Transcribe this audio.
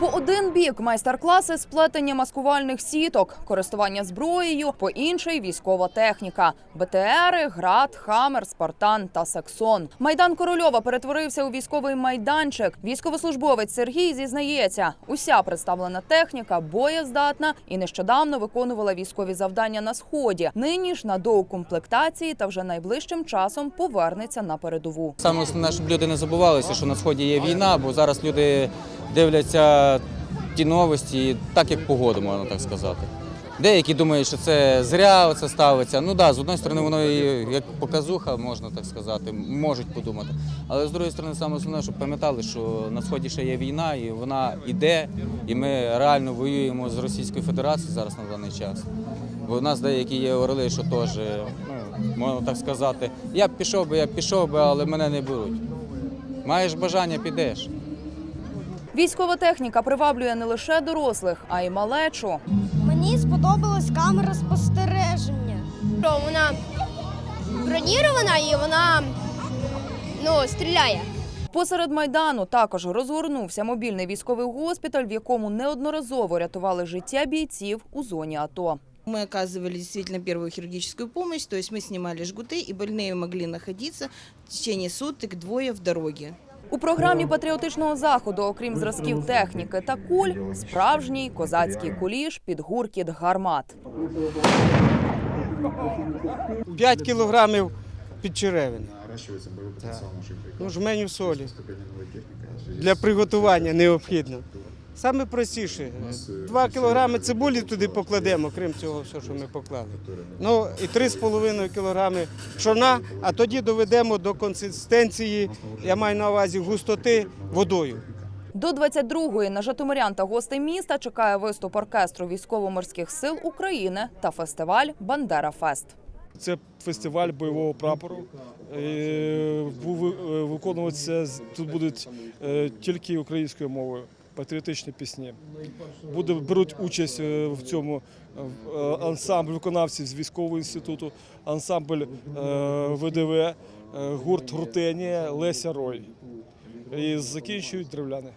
По один бік майстер-класи з плетення маскувальних сіток, користування зброєю, по інший військова техніка, БТРи, град, хамер, спартан та саксон. Майдан Корольова перетворився у військовий майданчик. Військовослужбовець Сергій зізнається, уся представлена техніка боєздатна і нещодавно виконувала військові завдання на сході. Нині ж на доукомплектації та вже найближчим часом повернеться на передову. Саме основне, щоб люди не забувалися, що на сході є війна, бо зараз люди дивляться ті новості так, як погоду, можна так сказати. Деякі думають, що це зря це ставиться. Ну так, да, з однієї сторони, воно і як показуха, можна так сказати, можуть подумати. Але з другої сторони, саме основне, щоб пам'ятали, що на сході ще є війна, і вона йде, і ми реально воюємо з Російською Федерацією зараз на даний час. Бо у нас деякі є орли, що теж, ну, можна так сказати, я б пішов би, я б пішов би, але мене не беруть. Маєш бажання, підеш. Військова техніка приваблює не лише дорослих, а й малечу. Мені сподобалась камера спостереження. Що вона бронірована і вона ну, стріляє. Посеред майдану також розгорнувся мобільний військовий госпіталь, в якому неодноразово рятували життя бійців у зоні АТО. Мы оказывали действительно первую хирургическую помощь, то есть мы снимали жгуты, и больные могли находиться в течение суток двое в дороге. У програмі патріотичного заходу, окрім зразків техніки та куль, справжній козацький куліш під гуркіт гармат. 5 кілограмів під черевини. Ну, жменю солі. Для приготування необхідно. Саме простіше. 2 кілограми цибулі туди покладемо, крім цього, все, що ми поклали. Ну і 3,5 кілограми пшона, а тоді доведемо до консистенції, я маю на увазі густоти водою. До 22-ї на Житомирян та гостей міста чекає виступ оркестру військово-морських сил України та фестиваль Бандера Фест. Це фестиваль бойового прапору. Е, був е, виконуватися тут будуть е, тільки українською мовою. Патріотичні пісні. Буде беруть участь е, в цьому е, ансамбль виконавців з військового інституту, ансамбль е, ВДВ, е, гурт Гуртенія, Леся Рой. І закінчують древляни.